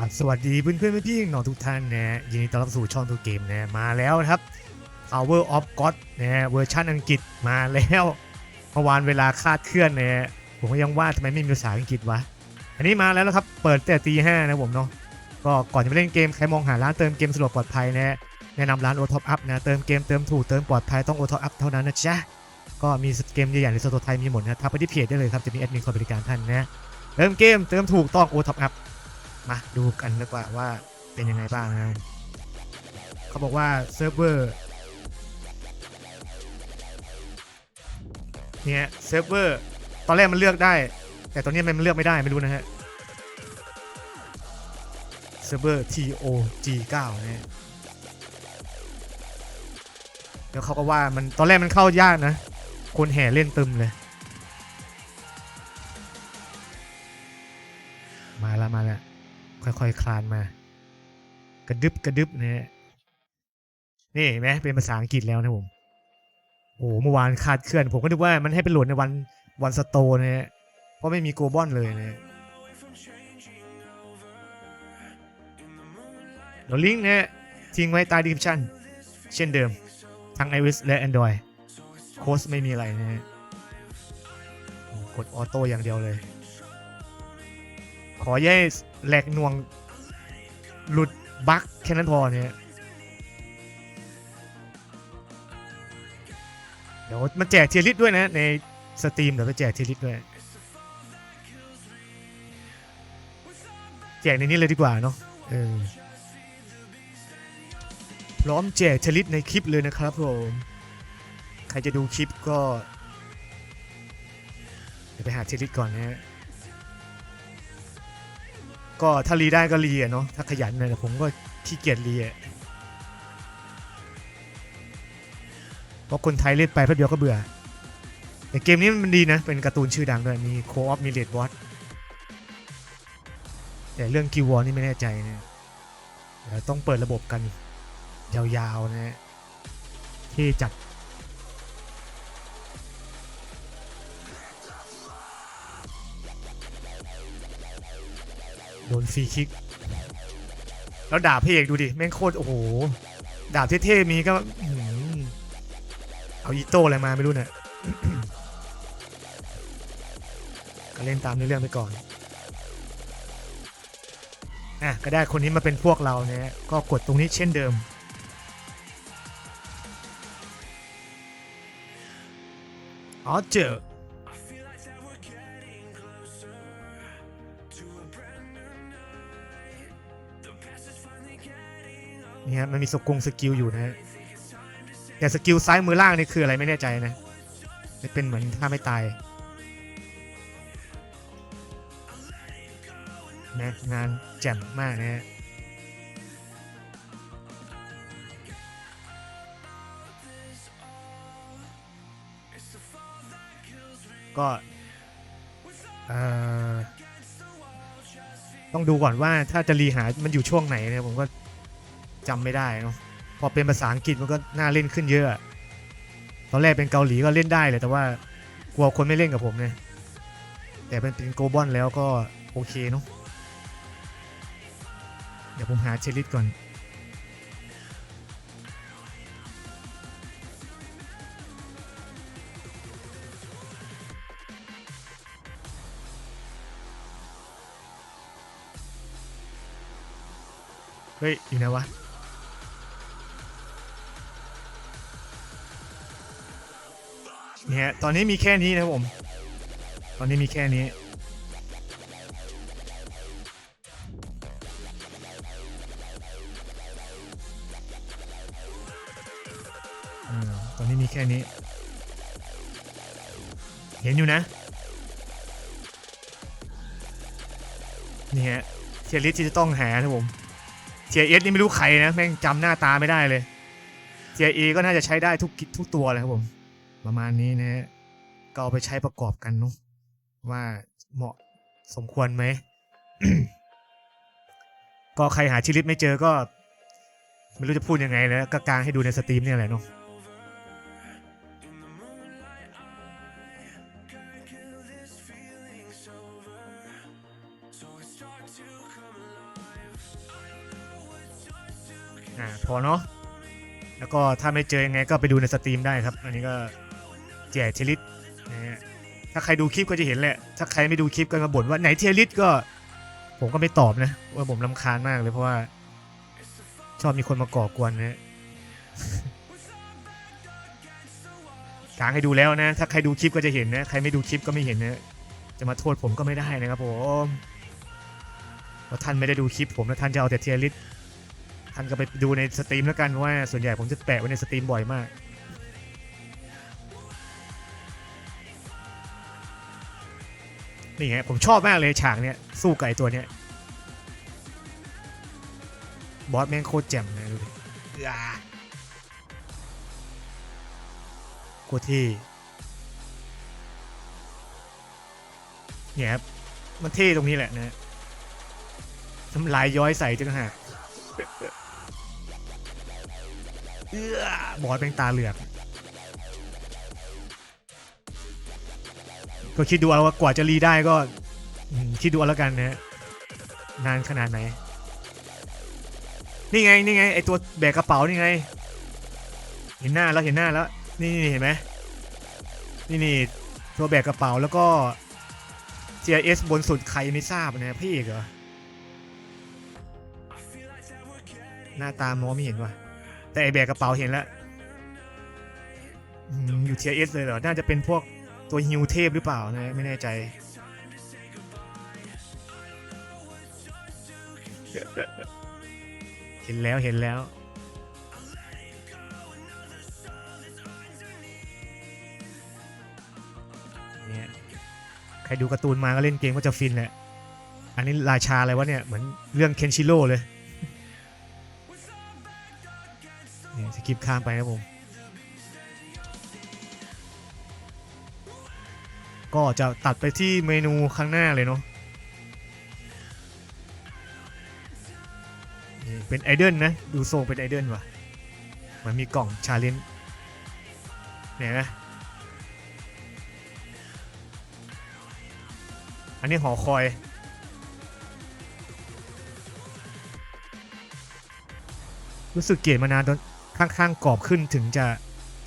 ครับสวัสดีเพื่อนเพื่อนพี่ๆน้องทุกท่านนะยินดีต้อนรับสู่ช่องทูเกมนะมาแล้วนะครับ Power of God นะเวอร์ชันอังกฤษมาแล้วเมื่อวานเวลาคาดเคลื่อนนะผมก็ยังว่าทำไมไม่มีภาษาอังกฤษวะอันนี้มาแล้วครับเปิดแต่ตีห้านะผมเนาะก็ก่อนจะไปเล่นเกมใครมองหาร้านเติมเกมสะดวกปลอดภัยนะแนะนำร้านโอท็อปอัพนะเติมเกมเติมถูกเติมปลอดภัยต้องโอท็อปอัพเท่านั้นนะจ๊ะก็มีเกมใหญ่ๆในโซนไทยมีหมดนะทักไปที่เพจได้เลยครับจะมีแอดมินคอยบริการท่านนะเติมเกมเติมถูกต้องโอท็อปอัพ มาดูกันดีกว่าว่าเป็นยังไงบ้างนะเขาบอกว่าเซิร์ฟเวอร์เนี่ยเซิร์ฟเวอร์ตอนแรกมันเลือกได้ แต่ตอนนี้มันเลือกไม่ได้ไม่รู้นะฮะเซิร์ฟเวอร์ TOG9 นะฮะแล้วเขาก็ว่ามันตอนแรกมันเข้ายากนะ คนแห่เล่นตึมเลย อยๆคลานมา กระดึบกระดึบนะฮะนี่เห็นไหมเป็นภาษาอังกฤษแล้วนะผมโอ้โหเมื่อวานคาดเคลื่อน ผมก็นึกว่ามันให้เป็นโหลดในวันวันสโตนะฮะเพราะไม่มีโกลบอลเลยนะเดี๋ยวลิงก์นะฮะทิ้งไว้ใต้ดีคริปชั่นเช่นเดิม ทั้ง iOS และ Android โค้ดไม่มีอะไรนะฮะกดออโต้อย่างเดียวเลย ขอแย่แหลกหน่วง หลุดบั๊กแค่นั้นพอเนี่ยเดี๋ยวมันแจกเทียริสด้วยนะ ในสตรีมเดี๋ยวไปแจกเทียริสด้วย แจกในนี้เลยดีกว่าเนาะเออพร้อมแจกเทียริสในคลิปเลยนะครับผมใครจะดูคลิปก็ เดี๋ยวไปหาเทียริสก่อนนะฮะ ก็ถ้ารีได้ก็รีอะเนาะถ้าขยันหน่อยแต่ผมก็ขี้เกียจรีอะเพราะคนไทยเล่นไปแป๊บเดียวก็เบื่อ แต่เกมนี้มันดีนะ เป็นการ์ตูนชื่อดังด้วย มีโคออฟมีเลดวอตแต่เรื่องกิววอนี่ไม่แน่ใจนะเดี๋ยวต้องเปิดระบบกันยาวๆนะฮะที่จัด ดนฟรีคิก แล้วดาบพระเอกดูดิ แม่งโคตร โอ้โห ดาบเท่ๆมีก็อเอาอีโต้อะไรมาไม่รู้เนี่ยก็เล่นตามในเรื่องไปก่อน อะ ก็ได้คนนี้มาเป็นพวกเราเนี่ย ก็กดตรงนี้เช่นเดิม อ๋อเจอ นี่ฮะมันมีสกุงสกิลอยู่นะฮะแต่สกิลซ้ายมือล่างนี่คืออะไรไม่แน่ใจนะเป็นเหมือนถ้าไม่ตายนะงานแจ่มมากนะฮะก็ต้องดูก่อนว่าถ้าจะรีหา มันอยู่ช่วงไหนนะผมก็ จำไม่ได้เนาะพอเป็นภาษาอังกฤษมันก็น่าเล่นขึ้นเยอะ ตอนแรกเป็นเกาหลีก็เล่นได้เลยแต่ว่ากลัวคนไม่เล่นกับผมเนี่ยแต่เป็นเป็นโกลบอลแล้วก็โอเคเนาะเดี๋ยวผมหาเชลิตก่อนเฮ้ย อยู่ไหนวะ นี่ยตอนนี้มีแค่นี้นะผม ตอนนี้มีแค่นี้ ตอนนี้มีแค่นี้ เห็นอยู่นะ นี่ฮะเทียริสที่จะต้องหานะผมเทียเอสนี่ไม่รู้ใครนะ แม่งจำหน้าตาไม่ได้เลยเทียเอก็น่าจะใช้ได้ทุกทุกตัวเลยครับผม ประมาณนี้นะฮะก็เอาไปใช้ประกอบกันเนาะว่าเหมาะสมควรไหม ก็ใครหาชีวิตไม่เจอก็ ไม่รู้จะพูดยังไงแล้วก็กางให้ดูในสตรีมเนี่ยแหละเนาะอ่าพอเนาะแล้วก็ถ้าไม่เจอยังไงก็ไปดูในสตรีมได้ครับ อันนี้ก็ แจกเทลิสถ้าใครดูคลิปก็จะเห็นแหละ ถ้าใครไม่ดูคลิปก็มาบ่นว่าไหนเทลิสก็ ผมก็ไม่ตอบนะ ว่าผมลำคาญมากเลยเพราะว่า ชอบมีคนมาก่อกวนนะกางให้ดูแล้วนะ ถ้าใครดูคลิปก็จะเห็นนะ ใครไม่ดูคลิปก็ไม่เห็นนะ จะมาโทษผมก็ไม่ได้นะครับผมเพราะท่านไม่ได้ดูคลิปผมแล้วท่านจะเอาแต่เทียร์ลิสท่านก็ไปดูในสตรีมแล้วกันว่าส่วนใหญ่ผมจะแปะไว้ในสตรีมบ่อยมาก นี่ไงผมชอบมากเลยฉากเนี้ยสู้กับไอตัวเนี้ยบอสแม่งโคตรแจ่มเลยดูดิอ่าโคตรที่เนี่ยครับมันเท่ตรงนี้แหละนะน้ำลายย้อยใส่จังหากเอื้อบอสเป็นตาเหลือก ก็คิดดูเอาว่ากว่าจะรีได้ก็คิดดูเอาแล้วกันนะนานขนาดไหน นี่ไงนี่ไงไอตัวแบกกระเป๋านี่ไง เห็นหน้าแล้วเห็นหน้าแล้ว นี่นี่เห็นไหมนี่นี่ตัวแบกกระเป๋าแล้วก็ CIS บนสุดใครไม่ทราบนะพี่เอกเหรอหน้าตามองไม่เห็นว่ะ แต่ไอแบกกระเป๋าเห็นแล้วอยู่ TIS เลยเหรอ น่าจะเป็นพวก ตัวฮิวเทพหรือเปล่านะไม่แน่ใจ เห็นแล้วเห็นแล้ว เนี่ย ใครดูการ์ตูนมาก็เล่นเกมก็จะฟินแหละ อันนี้ราชาอะไรวะเนี่ย เหมือนเรื่องเคนชิโร่เลย เนี่ยสกิปข้ามไปนะผม ก็จะตัดไปที่เมนูข้างหน้าเลยเนาะเป็นไอเดิลนะ ดูทรงเป็นไอเดิลว่ะ มันมีกล่องชาเลนจ์เนี่ยนะอันนี้หอคอย รู้สึกเกลียดมานานจนข้างๆกรอบขึ้นถึงจะ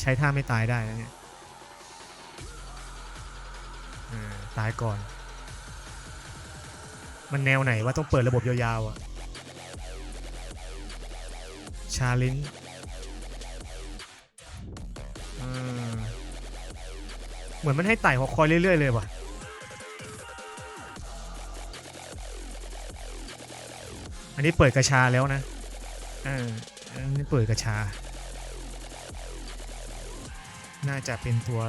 ใช้ท่าไม่ตายได้นะเนี่ย ตายก่อน มันแนวไหนว่าต้องเปิดระบบยาวๆอะชาลินเหมือนมันให้ไต่หอคอยเรื่อย ๆ เลยว่ะ อันนี้เปิดกระชาแล้วนะอ่าอันนี้เปิดกระชา น่าจะเป็นตัว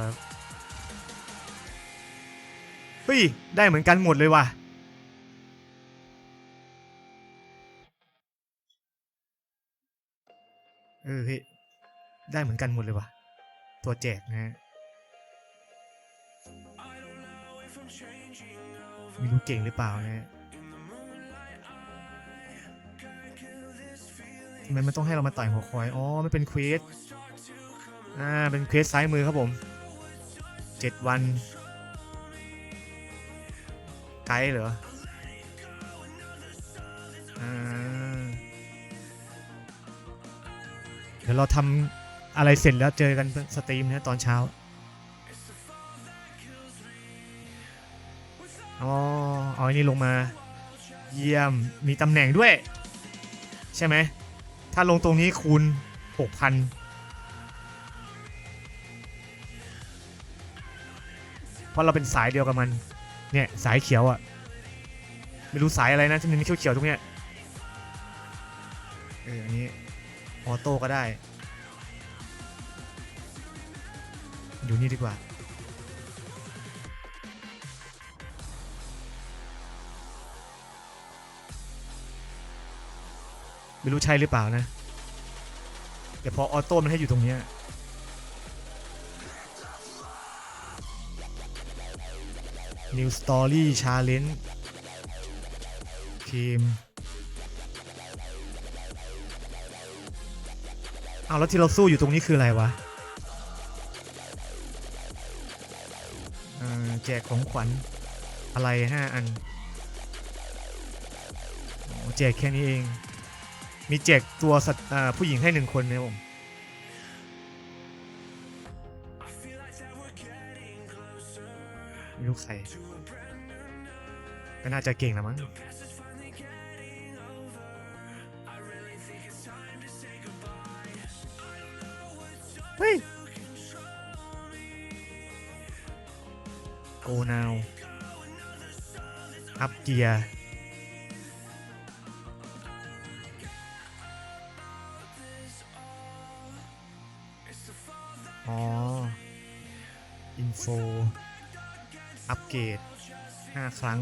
ฮ้ย ได้เหมือนกันหมดเลยว่ะ เออได้เหมือนกันหมดเลยว่ะ ตัวแจกนะฮะไม่รู้เก่งหรือเปล่านะฮะทำไมมันต้องให้เรามาต่อยหัวคอย อ๋อ มันเป็นเควส อ่า เป็นเควสซ้ายมือครับผมเจ็ดวัน ไกด์เหรอเดี๋ยวเราทำอะไรเสร็จแล้วเจอกันสตรีมนะตอนเช้า อ๋อ เอาอันนี้ลงมา เยี่ยม มีตำแหน่งด้วย ใช่ไหม ถ้าลงตรงนี้คูณ 6,000 เพราะเราเป็นสายเดียวกับมัน เนี่ยสายเขียวอะ่ะไม่รู้สายอะไรนะที่มันมีเขียวๆตรงเนี้ยเอออันนี้ออโต้ก็ได้ อยู่นี่ดีกว่า ไม่รู้ใช่หรือเปล่านะ แต่พอออโต้มันให้อยู่ตรงเนี้ย New Story Challenge ทีมเอาแล้วที่เราสู้อยู่ตรงนี้คืออะไรวะแจกของขวัญอะไร5อันอ๋อแจกแค่นี้เอง มีแจกตัวสัตว์ผู้หญิงให้หนึ่งคนนะผม ไม่รู้ใครก็น่าจะเก่งแล้วมั้งเฮ้ยโกนาวอัพเกียร์อ๋ออินโฟ อัปเกรด 5 ครั้ง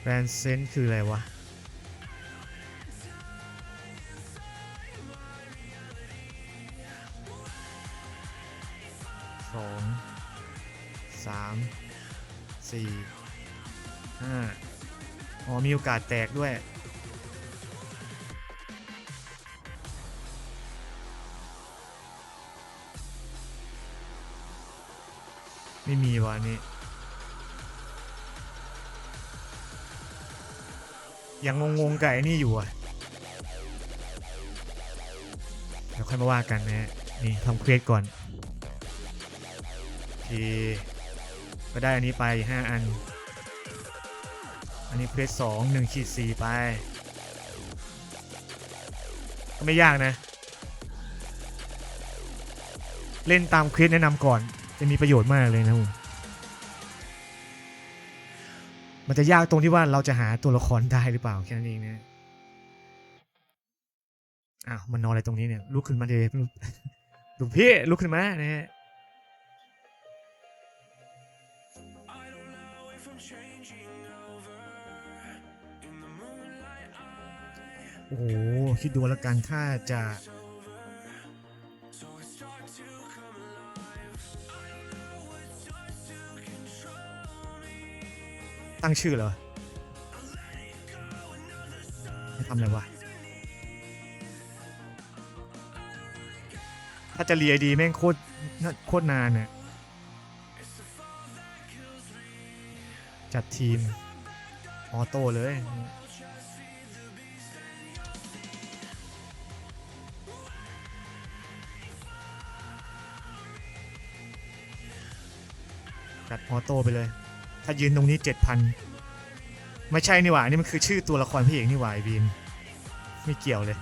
แบรนด์เซนคืออะไรวะ สอง สาม สี่ ห้า อ๋อมีโอกาสแตกด้วย ไม่มีวะอันนี่ยังงงๆกับไอ้นี่อยู่อะเดี๋ยวค่อยมาว่ากันนะ นี่ทำเควสก่อนโอเคก็ได้อันนี้ไป 5 อัน อันนี้เควสสองหนึ่งขีดสี่ไป ก็ไม่ยากนะ เล่นตามเควสแนะนำก่อน จะมีประโยชน์มากเลยนะผมมันจะยากตรงที่ว่าเราจะหาตัวละครได้หรือเปล่าแค่นั้นเองนะอ้าวมันนอนอะไรตรงนี้เนี่ยลุกขึ้นมาเดยลูกพี่ลุกขึ้นมานะฮะโอ้โหคิดดูแล้วกันถ้าจะ ตั้งชื่อเหรอให้ทำอะไรวะ ถ้าจะเรียดีแม่งโคตรน่าโคตรนานเนี่ยจัดทีม ออโต้เลย จัดออโต้ไปเลย ถ้ายืนตรงนี้7,000ไม่ใช่นี่หว่า นี่มันคือชื่อตัวละครพระเอกนี่หว่าไอบีม ไม่เกี่ยวเลย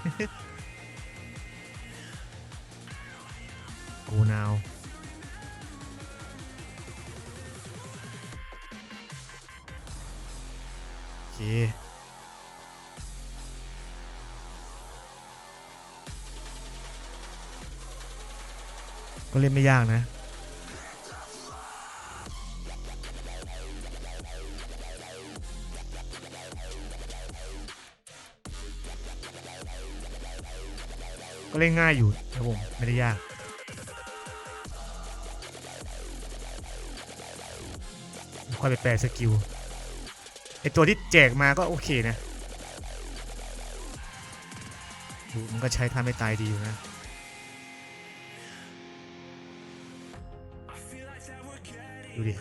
กูนาวโอเคก็เล่นไม่ยากนะ ก็เล่นง่ายอยู่ครับผมไม่ได้ยากค่อยไปแปลสกิลไอตัวที่แจกมาก็โอเคนะดูมันก็ใช้ท่าไม่ตายดีอยู่นะดูดิ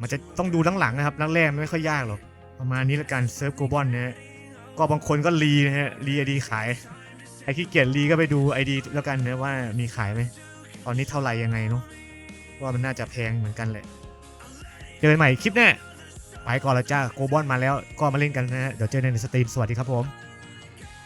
มันจะต้องดูหลังๆนะครับหลังแรกไม่ค่อยยากหรอกประมาณนี้ละกันเซิร์ฟโกลบอลนะฮะก็บางคนก็รีนะฮะรีอดีขาย ไอขี้เกียจรีก็ไปดูไอดีแล้วกันนะว่ามีขายไหมตอนนี้เท่าไหร่ยังไงเนาะว่ามันน่าจะแพงเหมือนกันแหละเจอกันใหม่คลิปหน้าไปก่อนละจ้าโกบอลมาแล้วก็มาเล่นกันนะฮะเดี๋ยวเจอกันในสตรีมสวัสดีครับผม